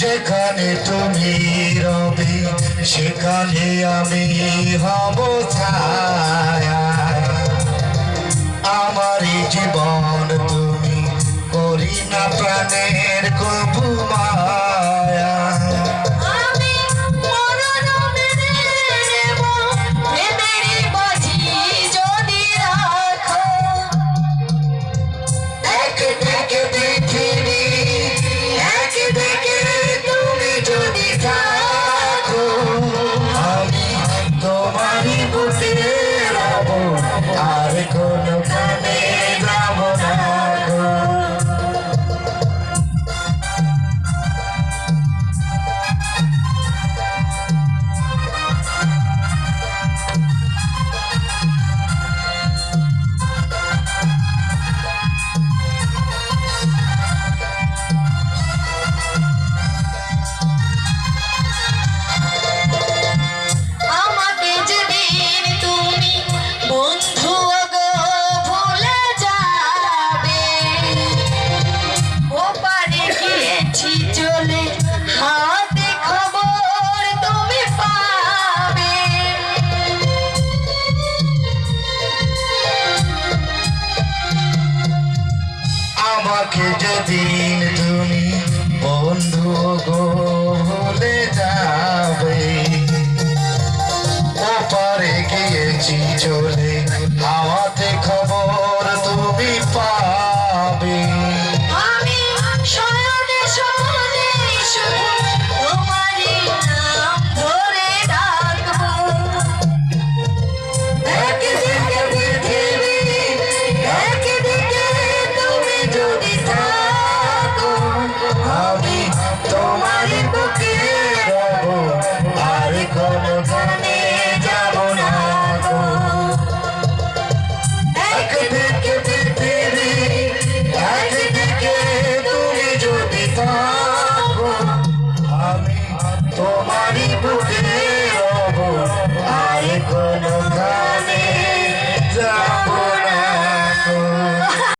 যেখানে তুমি রবি সেখানে আমি হব ছায়া। তোমাকে যেদিন তুমি বন্ধু গোলে যাবে ও পারে গিয়েছি চলে হাওয়াতে খবর তুমি পা